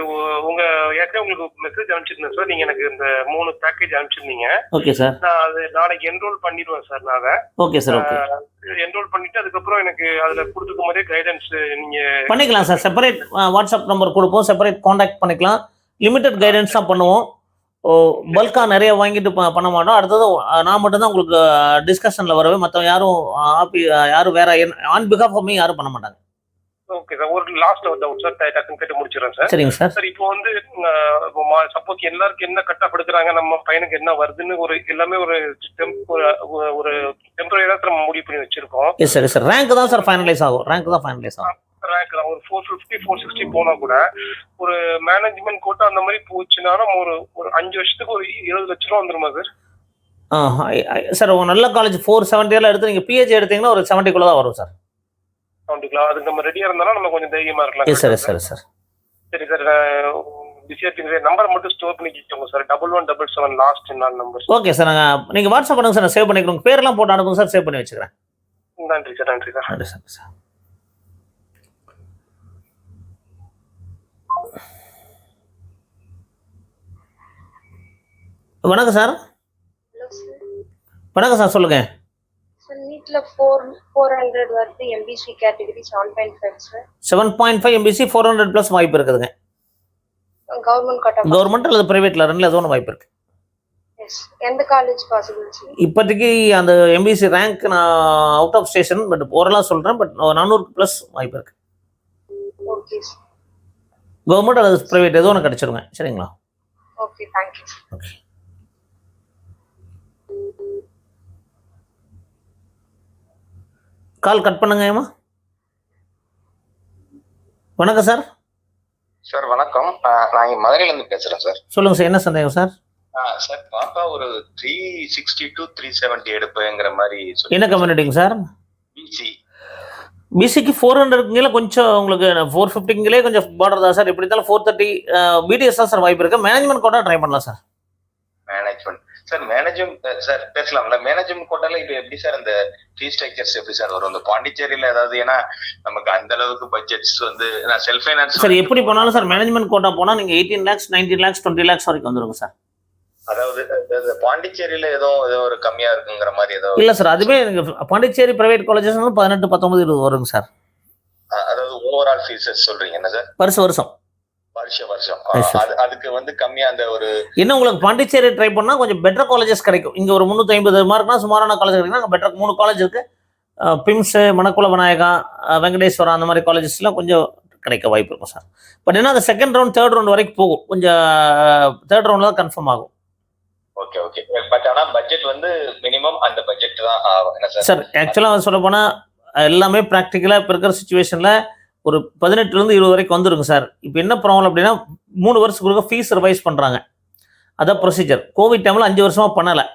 உங்க ஏற்கனவே உங்களுக்கு மெசேஜ் அனுப்பிச்சிருந்தேன் சார் நீங்க எனக்கு இந்த மூணு பேக்கேஜ் அனுப்பிச்சிருந்தீங்க. ஓகே சார் நான் அது நாளைக்கு என்ரோல் பண்ணிடுவேன் சார் நான். அதை ஓகே சார் ஓகே என்ரோல் பண்ணிட்டு அதுக்கப்புறம் எனக்கு அதுல கொடுத்துக்கும் போதே கைடன்ஸ் நீங்க பண்ணிக்கலாம் சார் செப்பரேட் வாட்ஸ்அப் நம்பர் கொடுப்போம். செப்பரேட் காண்டாக்ட் பண்ணிக்கலாம். லிமிட்டட் கைடன்ஸ் தான் பண்ணுவோம். ஓ பல்காக நிறைய வாங்கிட்டு பண்ண மாட்டோம். அடுத்தது நான் மட்டும்தான் உங்களுக்கு டிஸ்கஷனில் வரவே மற்றவங்க யாரும் ஆப்பி யாரும் வேற ஆன் பிகாஃப் மீ யாரும் பண்ண மாட்டாங்க. ஓகே சார் ஒரு லாஸ்ட் ஒரு டவுட் சார் டக்குன்னு கேட்டு முடிச்சிடுறேன் சார் சரிங்க சார் சார் இப்போ வந்து சப்போஸ் எல்லாருக்கும் என்ன கட் ஆஃப் எடுக்கிறாங்க நம்ம பையனுக்கு என்ன வருதுன்னு ஒரு எல்லாமே ஒரு ஒரு- ஒரு டெம்பரரியா நம்ம முடிவு பண்ணி வச்சிருக்கோம். எஸ் சார் சார் ரேங்க் தான் சார் ஃபைனலைஸ் ஆகும். ரேங்க் தான் ஃபைனலைஸ் ஆகும். ரேங்க் தான். ஒரு ஃபோர் ஃபிஃப்டி ஃபோர் சிக்ஸ்டி போனா கூட ஒரு மேனேஜ்மெண்ட் கோட்டா அந்த மாதிரி போச்சுன்னா நம்ம ஒரு ஒரு அஞ்சு வருஷத்துக்கு ஒரு இருபது லட்ச ரூபா வந்துருமா சார் சார் நல்ல காலேஜ் ஃபோர் செவன்ட்டியெல்லாம் எடுத்து நீங்கள் பிஹெச் எடுத்தீங்கன்னா ஒரு செவன்ட்டிக்குள்ளே தான் வரும் சார் கவுண்டிக்கலாம் அதுக்கு நம்ம ரெடியா இருந்தாலும் நம்ம கொஞ்சம் தைரியமா இருக்கலாம். Yes sir yes sir sir சரி சார் பிஸியா இருக்கு நம்பர் மட்டும் ஸ்டோர் பண்ணி வச்சுக்கோங்க sir double one double seven last நாலு நம்பர் ஓகே சார் நாங்கள் நீங்கள் வாட்ஸ்அப் பண்ணுங்க சார் நான் சேவ் பண்ணிக்கிறோம். பேரெல்லாம் போட்டு அனுப்புங்க சார் சேவ் பண்ணி வச்சுக்கிறேன். நன்றி சார் நன்றி சார் நன்றி சார் சார் வணக்கம் சார் ஹலோ சார் வணக்கம் சார் சொல்லுங்க. நீட்ல ஃபோர் ஃபோர் ஹண்ட்ரட் வருது MBC category seven point five sir seven point five MBC four hundred plus வாய்ப்பு இருக்குதுங்க. கவர்மெண்ட் கட் கவர்மெண்ட் அல்லது ப்ரைவேட்டில் ரெண்டில் ஏதோ ஒன்று வாய்ப்பு இருக்கு. எந்த காலேஜ் பாசிபிள் இப்போதைக்கு அந்த எம்பிசி ரேங்க் நான் அவுட் ஆஃப் ஸ்டேஷன் பட் ஓரலாக சொல்கிறேன் பட் நானூறுக்கு ப்ளஸ் வாய்ப்பு இருக்கு. ஓகே கவர்மெண்ட் அல்லது ப்ரைவேட் ஏதோ ஒன்று கிடச்சிருங்க. சரிங்களா? Okay thank you okay call cut பண்ணுங்க ஏமா வணக்கம் சார் சார் வணக்கம். நான் இங்க மதுரையில இருந்து பேசுறேன் சார் சொல்லுங்கள் சார் என்ன சந்தேகம் சார் சார் பாப்பா ஒரு three sixty to three seventy எடுப்பேங்கிற மாதிரி என்ன கம்யூனிட்டிங்க சார் பிசி பிசிக்கு ஃபோர் ஹண்ட்ரட்ங்களே கொஞ்சம் உங்களுக்கு ஃபோர் ஃபிஃப்டிங்களே கொஞ்சம் பார்டர் தான் சார் எப்படி இருந்தாலும் ஃபோர் தேர்ட்டி பிடிஎஸ் தான் சார் வாய்ப்பு இருக்குது மேனேஜ்மெண்ட் கூட ட்ரை பண்ணலாம் sir management sir management sir பேசலாம்ல. Management கோட்டால இப்போ எப்படி சார் இந்த ஃபீ ஸ்ட்ரக்சர்ஸ் எப்படி சார் வரும்? இந்த பாண்டிச்சேரியில ஏதாவது ஏன்னா நமக்கு அந்த அளவுக்கு பட்ஜெட்ஸ் வந்து நான் செல்ஃப் ஃபைனான்ஸ் சார் எப்படி போனாலும் சார் மேனேஜ்மெண்ட் கோட்டா போனால் நீங்கள் eighteen lakhs nineteen lakhs twenty lakhs வரைக்கும் வந்துருங்க சார் அதாவது பாண்டிச்சேரியில ஏதோ ஏதோ ஒரு கம்மியா இருக்குங்கிற மாதிரி ஏதோ இல்லை சார் அதுவே பாண்டிச்சேரி பிரைவேட் காலேஜஸ் பதினெட்டு பத்தொம்பது இருபது வருங்க சார் அதாவது ஓவரால் ஃபீஸஸ் சொல்றீங்க என்ன சார் வருஷம் வருஷம். வருஷ வருஷம். அதுக்கு வந்து கம்மியா அந்த ஒரு இன்னும் உங்களுக்கு பாண்டிச்சேரி ட்ரை பண்ணால் கொஞ்சம் பெட்டர் காலேஜஸ் கிடைக்கும். இங்கே ஒரு முந்நூற்றி ஐம்பது மார்க்னா சுமாரான காலேஜ் கிடைக்கும் அங்கே பெட்டர் மூணு காலேஜ் இருக்கு. பிம்ஸ் மணக்குள விநாயகா வெங்கடேஸ்வரா அந்த மாதிரி காலேஜஸ்லாம் கொஞ்சம் கிடைக்க வாய்ப்பு இருக்கும் சார் பட் என்ன அந்த செகண்ட் ரவுண்ட் தேர்ட் ரவுண்ட் வரைக்கும் போகும். கொஞ்சம் தேர்ட் ரவுண்டில் தான் கன்ஃபார்ம் ஆகும். ஓகே ஓகே பட் ஆனா பட்ஜெட் வந்து மினிமம் அந்த பட்ஜெட் தான் என்ன சார் ஆக்சுவலாக சொல்ல போனால் எல்லாமே ப்ராக்டிக்கலாக இப்போ இருக்கிற சுச்சுவேஷனில் ஒரு பதினெட்டுலேருந்து இருபது வரைக்கும் வந்துருங்க சார். இப்போ என்ன ப்ராப்ளம் அப்படின்னா மூணு வருஷத்துக்கு ஃபீஸ் ரிவைஸ் பண்ணுறாங்க அதான் ப்ரொசீஜர் கோவிட் டைமில் அஞ்சு வருஷமாக பண்ணலை.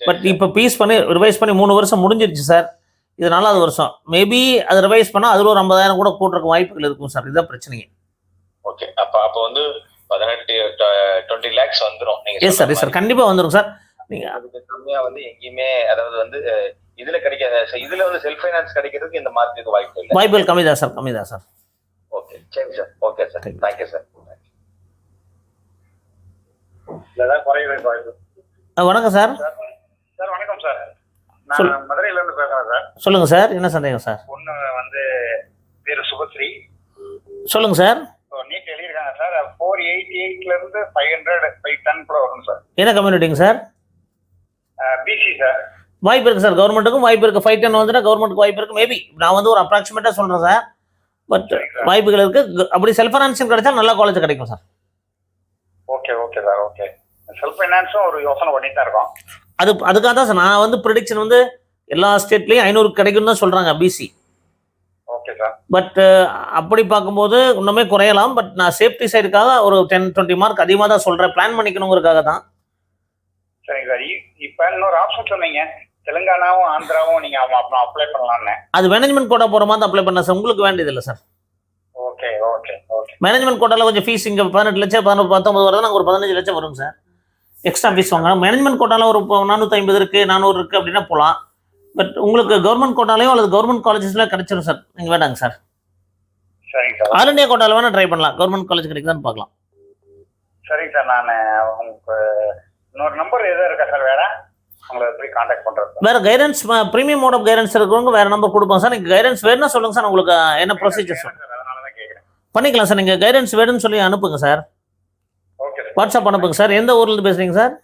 பட் இப்போ பீஸ் பண்ணி ரிவைஸ் பண்ணி மூணு வருஷம் முடிஞ்சிருச்சு சார். இது நாலாவது வருஷம். மேபி அது ரிவைஸ் பண்ணால் அதில் ஒரு ஐம்பதாயிரம் கூட கூட்டுறக்கு வாய்ப்புகள் இருக்கும் சார். இதுதான் பிரச்சனைங்க ஓகே அப்ப அப்ப வந்து பதினெட்டு டுவெண்ட்டி லேக்ஸ் வந்துரும். நீங்க எஸ் சார் எஸ் சார். கண்டிப்பாக வந்துடும் சார். நீங்கள் அதுக்கு கம்மியா வந்து எங்கேயுமே அதாவது வந்து இதுல கிடைக்காத. இதுல வந்து செல்ஃப் ஃபைனான்ஸ் கிடைக்கிறதுக்கு இந்த மார்க்குக்கு வாய்ப்பு இல்லை. வாய்ப்புகள் கம்மி தான் சார். கம்மி தான் சார். ஓகே சரி. Sir. Okay sir. Thank you sir வணக்கம் சார். சார் வணக்கம் சார். நான் மதுரையில இருந்து பேசுறேன் சார். சொல்லுங்கள் சார் என்ன சந்தேகம் சார்? பொண்ணு வந்து பேரு சுபஸ்ரீ. சொல்லுங்கள் சார். நீட் எழுதியிருக்காங்க சார். ஃபோர் எயிட்டி எயிட்ல இருந்து ஃபைவ் ஹண்ட்ரட் ஃபைவ் டென் கூட வரும் சார். என்ன கம்யூனிட்டிங்க சார்? PC sir. வாய்ப்பு இருக்கு சார். கவர்மெண்ட்டுக்கும் வாய்ப்பு இருக்கு. ஃபைவ் டென் வந்துட்டா கவர்மெண்ட்டுக்கு வாய்ப்பு இருக்கு. மேபி நான் வந்து ஒரு அப்ராக்சிமேட்டாக சொல்கிறேன் சார். பட் வாய்ப்புகள் இருக்கு. க- அப்படி செல்ஃப் ஃபைனான்சியல் கிடைச்சா நல்ல காலேஜ் கிடைக்கும் sir. Okay okay sir okay self ஃபைனான்ஸும் ஒரு யோசனை பண்ணிட்டு தான் இருக்கோம். அது அதுக்காக தான் சார். நான் வந்து ப்ரிடிக்ஷன் வந்து எல்லா ஸ்டேட்லேயும் ஐநூறு கிடைக்கும்னு தான் சொல்கிறாங்க பிசி ஓகே சார் பட் அப்படி பார்க்கும்போது இன்னுமே குறையலாம். பட் நான் சேஃப்டி சைடுக்காக ஒரு டென் டுவெண்ட்டி மார்க் அதிகமாக தான் சொல்கிறேன் பிளான் பண்ணிக்கணுங்கிறதுக்காக தான். சரிங்க சார் இப்ப இன்னொரு ஆப்ஷன் சொன்னீங்க. தெலுங்கானாவும் ஆந்திராவும் நீங்க அப்புறம் அப்ளை பண்ணலாம்னு. அது மேனேஜ்மெண்ட் கோட்டா போகிற மாதிரி அப்ளை பண்ண சார் உங்களுக்கு வேண்டியது இல்லை sir okay okay okay management கோட்டால கொஞ்சம் ஃபீஸ் இங்கே பதினெட்டு லட்சம் பதினொரு பத்தொம்பது வருது நாங்கள் ஒரு பதினஞ்சு லட்சம் வரும் சார் எக்ஸ்ட்ரா ஃபீஸ் வாங்க மேனேஜ்மெண்ட் கோட்டால ஒரு நானூற்றி ஐம்பது இருக்குது நானூறு இருக்குது அப்படின்னா போகலாம் பட் உங்களுக்கு கவர்மெண்ட் கோட்டாலையோ அல்லது கவர்மெண்ட் காலேஜஸ்ல கிடைச்சிரும் சார் நீங்கள் வேண்டாங்க சார் ஆல் இண்டியா கோட்டால வேணால் ட்ரை பண்ணலாம். கவர்மெண்ட் காலேஜ் கிடைக்குதான்னு பார்க்கலாம். சரிங்க சார் நான் உங்களுக்கு இன்னொரு நம்பர் எதுவும் இருக்கா சார் வேற? உங்களை காண்டாக்ட் வேற guidance premium mode of guidance இருக்கிறவங்க வேற நம்பர் கொடுப்போம் சார். நீங்கள் கைடன்ஸ் வேணும்னா சொல்லுங்க சார். உங்களுக்கு என்ன ப்ரொசீஜர் சார். பண்ணிக்கலாம் சார். நீங்கள் கைடன்ஸ் வேணும்னு சொல்லி அனுப்புங்க சார். வாட்ஸ்அப் அனுப்புங்க சார். எந்த ஊர்லேருந்து பேசுறீங்க சார்?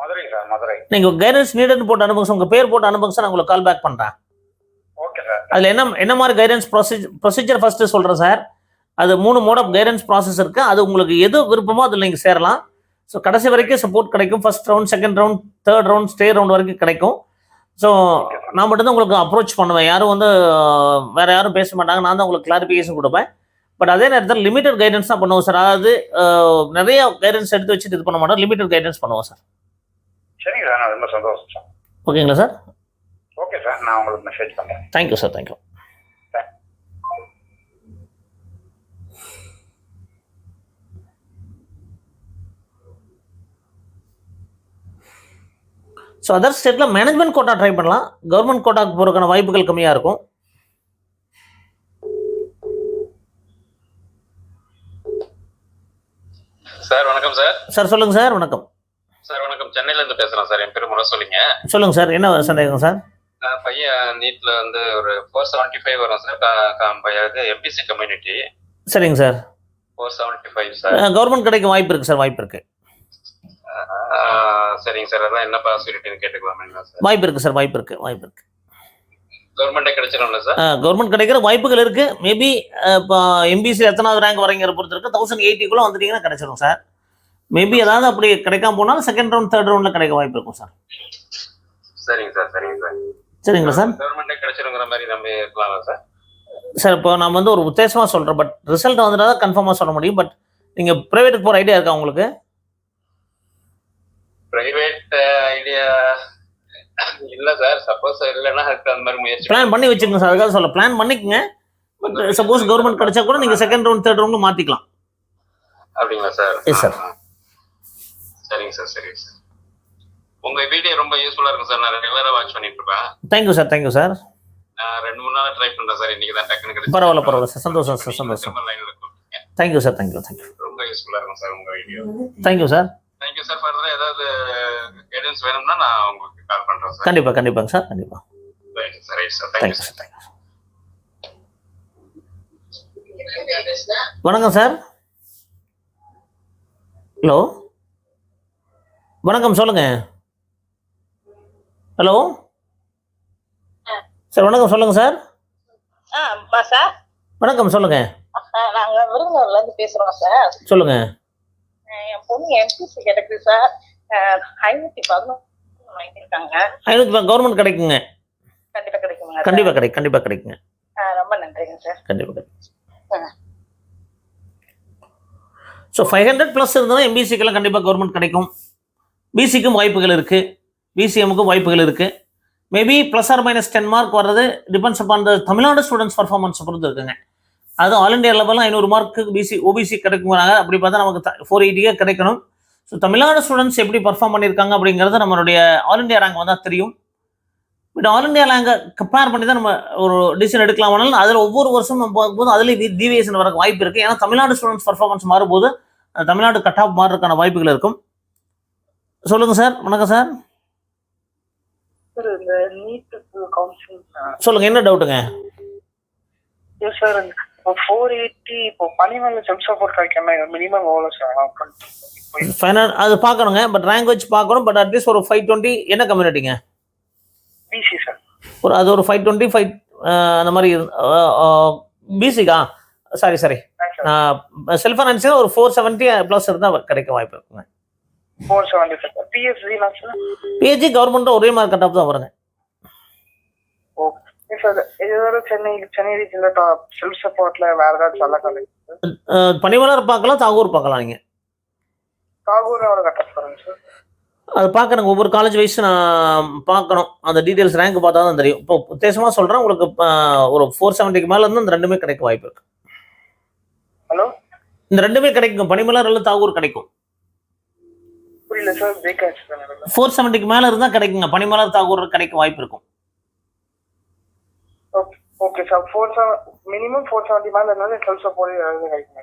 மதுரை சார் மதுரை. நீங்கள் கைடன்ஸ் நீடட்னு போட்டு அனுப்புங்க சார். உங்கள் பேர் போட்டு அனுப்புங்க சார். நான் உங்களுக்கு கால் பேக் பண்ணுறேன் ஓகே சார் அதில் என்ன என்ன மாதிரி கைடன்ஸ் ப்ரொசீஜர் ப்ரொசீஜர் ஃபஸ்ட்டு சொல்கிறேன் சார். அது மூணு மோட் ஆஃப் கைடன்ஸ் ப்ராசஸ் இருக்குது அது உங்களுக்கு எது விருப்பமோ அதில் நீங்கள் சேரலாம். ஸோ கடைசி வரைக்கும் சப்போர்ட் கிடைக்கும். First round second round third round stay round வரைக்கும் கிடைக்கும். ஸோ நான் மட்டும்தான் உங்களுக்கு அப்ரோச் பண்ணுவேன். யாரும் வந்து வேற யாரும் பேச மாட்டாங்க. நான் தான் உங்களுக்கு கிளாரிஃபிகேஷன் கொடுப்பேன். பட் அதே நேரத்தில் லிமிடெட் கைடன்ஸ் தான் பண்ணுவோம் சார் அதாவது நிறைய கைடன்ஸ் எடுத்து வச்சுட்டு இது பண்ண மாட்டோம். லிமிடெட் கைடன்ஸ் பண்ணுவோம் சார் சரிங்க சார் நான் ரொம்ப சந்தோஷம் சார் ஓகேங்களா சார் ஓகே சார் நான் உங்களுக்கு மெசேஜ் பண்ணுறேன் thank you sir thank you so other ஸ்டேட்டில் மேனேஜ்மெண்ட் கோட்டா ட்ரை பண்ணலாம். கவர்மெண்ட் கோட்டாக்கு போகிறதுக்கான வாய்ப்புகள் கம்மியாக இருக்கும். சார் வணக்கம் சார். சார் சொல்லுங்கள் சார் வணக்கம். சார் வணக்கம். சென்னையில இருந்து பேசுறேன் சார். என் பேர் முரசொலிங்க சொல்லுங்கள் சார் என்ன சந்தேகம் சார்? பையன் நீட்ல வந்து ஒரு ஃபோர் செவன்ட்டி ஃபைவ் வரும் சார். பையன் எம்பிசி கம்யூனிட்டி சரிங்க sir. Four seventy five sir. Government கிடைக்க வாய்ப்பு இருக்குது சார் வாய்ப்பு இருக்குது ஆஹ் சரிங்க சார். அதான் என்ன பாசிபிலிட்டின்னு கேட்டுக்கலாமா சார்? வாய்ப்பு இருக்குது சார் வாய்ப்பு இருக்குது வாய்ப்பு இருக்குது கவர்மெண்டே கிடைச்சிடும்ல சார்? கவர்மெண்ட் கிடைக்கிற வாய்ப்புகள் இருக்குது மேபி இப்போ எம்பிசி எத்தனாவது ரேங்க் வரீங்கிற பொறுத்து இருக்குது தௌசண்ட் எயிட்டிக்குள்ளே வந்துட்டீங்கன்னா கிடைச்சிடும் சார். மேபி ஏதாவது அப்படி கிடைக்காம போனாலும் செகண்ட் ரவுண்ட் தேர்ட் ரவுண்டில் கிடைக்க வாய்ப்பு இருக்கும் சார். சரிங்க சார் சரிங்க சார். சரிங்களா சார்? கவர்மெண்டே கிடைச்சிருங்கிற மாதிரி நம்ம இருக்கலாம்ல சார்? சார் இப்போ நான் வந்து ஒரு உத்தேசமாக சொல்கிறேன் பட் ரிசல்ட் வந்துட்டா தான் கன்ஃபார்மாக சொல்ல முடியும். பட் நீங்கள் ப்ரைவேட்டுக்கு போகிற ஐடியா இருக்கா உங்களுக்கு? பிரைவேட் ஐடியா இல்ல சார் சப்போஸ் இல்லைன்னா அதுக்கு அந்த மாதிரி முயற்சி பிளான் பண்ணி வச்சுக்கோங்க சார் அதுக்காக சொல்ல பிளான் பண்ணிக்கங்க. பட் சப்போஸ் கவர்மெண்ட் கிடைச்சா கூட நீங்கள் செகண்ட் ரவுண்ட் தேர்ட் ரவுண்டு மாற்றிக்கலாம் அப்படிங்களா சார் Yes, sir. சரிங்க சார் சரிங்க சார் உங்க வீடியோ ரொம்ப யூஸ்ஃபுல்லா இருக்கும் சார் நான் ரெகுலரா வாட்ச் பண்ணிட்டு இருப்பேன். தேங்க்யூ சார் தேங்க்யூ சார் நான் ரெண்டு மூணு நாளா ட்ரை பண்றேன் சார் இன்னைக்கு தான் டக்குனு கிடைச்சு. பரவாயில்ல பரவாயில்ல சார் சந்தோஷம் சார் சந்தோஷம். தேங்க்யூ சார் தேங்க்யூ தேங்க்யூ ரொம்ப யூஸ்ஃபுல்லா இருக்கும் சார் உங்க video. Thank you sir thank you sir ஃபர்தரா ஏதாவது கைடன்ஸ் வேணும்னா நான் உங்களுக்கு கால் பண்றேன் சார் கண்டிப்பாக கண்டிப்பாங்க சார் கண்டிப்பாக right sir right sir thank you sir thank you வணக்கம் சார் ஹலோ வணக்கம் சொல்லுங்க. ஹலோ சார் வணக்கம் சொல்லுங்க சார் ஆ சார் வணக்கம் சொல்லுங்க. நாங்க விருதுநகர்ல இருந்து பேசுறோம் சார் சொல்லுங்க. என் பொண்ணு எம்பிசி கிடைக்குது சார் ஐநூத்தி பதினொன்று வாங்கியிருக்காங்க. ஐநூற்றி கவர்மெண்ட் கிடைக்குங்க. கண்டிப்பா கிடைக்குங்க? கண்டிப்பாக கிடைக்கும் கண்டிப்பாக கிடைக்குங்க. ரொம்ப நன்றிங்க சார். கண்டிப்பாக கிடைக்கும் ஸோ ஃபைவ் ஹண்ட்ரட் ப்ளஸ் இருந்தால் எம்பிசிக்கெல்லாம் கண்டிப்பாக கவர்மெண்ட் கிடைக்கும். பிசிக்கும் வாய்ப்புகள் இருக்குது பிசிஎம்முக்கும் வாய்ப்புகள் இருக்குது maybe plus or minus ten mark வர்றது depends upon the Tamil Nadu students performance பொறுத்து இருக்குங்க. அது ஆல் இண்டியா லெவலில் ஐநூறு மார்க்கு பிசி ஓபிசி கிடைக்குங்கிறாங்க அப்படி பார்த்தா நமக்கு ஃபோர் எயிட்டியே கிடைக்கணும். ஸோ தமிழ்நாடு ஸ்டூடெண்ட்ஸ் எப்படி பர்ஃபார்ம் பண்ணியிருக்காங்க அப்படிங்கிறது நம்மளுடைய ஆல் இண்டியா ரேங்க் வந்தால் தெரியும். பட் ஆல் இண்டியா ரேங்கை கம்பேர் பண்ணி தான் நம்ம ஒரு டிசிஷன் எடுக்கலாமானாலும் அதில் ஒவ்வொரு வருஷமும் நம்ம பார்க்கும்போது அதில் டிவியேஷன் வர வாய்ப்பு இருக்குது ஏன்னா தமிழ்நாடு ஸ்டூடெண்ட்ஸ் பர்ஃபார்மன்ஸ் மாறும்போது தமிழ்நாடு கட் ஆஃப் மாறுறதுக்கான வாய்ப்புகள் இருக்கும். சொல்லுங்கள் சார் வணக்கம் சார் சொல்லுங்கள் என்ன டவுட்டுங்க சார் இப்போ ஃபோர் எயிட்டி இப்போ பனிமலை செல்ஃப் சப்போர்ட் கிடைக்கணும் மினிமம் எவ்வளோ சார் ஃபைனல் அது பார்க்கணுங்க. பட் ரேங்க் வச்சு பார்க்கணும். பட் அட்லீஸ்ட் ஒரு ஃபைவ் டுவெண்ட்டி என்ன கம்யூனிட்டிங்க பிசி சார் ஒரு அது ஒரு ஃபைவ் டுவெண்ட்டி ஃபைவ் அந்த மாதிரி பிசிக்கா சாரி சாரி செல்ஃப் ஃபைனான்ஸில் ஒரு ஃபோர் செவன்ட்டி ப்ளஸ் இருந்தால் கிடைக்க வாய்ப்பு இருக்குங்க. ஃபோர் செவன்டி சார் பிஹெச்சி கவர்மெண்ட்டும் ஒரே மார்க் கட் ஆஃப் தான் வருங்க ஓகே சார் இதோட சென்னை சென்னை ரீஜனில் செல்ஃப் சப்போர்ட்ல வேற ஏதாச்சும் நல்ல காலேஜ் அஹ், பனிமலர் பார்க்கலாம் தாகூர் பார்க்கலாம் சார் அது பார்க்கணும் ஒவ்வொரு காலேஜ் வைஸ் நான் பார்க்கணும். அந்த டீட்டெயில்ஸ் ரேங்க் பார்த்தா தான் தெரியும். இப்போ உத்தேசமாக சொல்கிறேன் உங்களுக்கு ஒரு ஃபோர் செவன்ட்டிக்கு மேலே இருந்து இந்த ரெண்டுமே கிடைக்க வாய்ப்பு இருக்கு. ஹலோ இந்த ரெண்டுமே கிடைக்கும். பனிமலர் அல்லது தாகூர் கிடைக்கும். ஃபோர் செவன்ட்டிக்கு மேலே இருந்தால் கிடைக்குங்க. பனிமலர் தாகூர் கிடைக்க வாய்ப்பு இருக்கும். Okay okay sir four seven minimum four seventy மேலே இருந்தாலும் செல்ஃப் சப்போர்ட் கிடைக்குங்க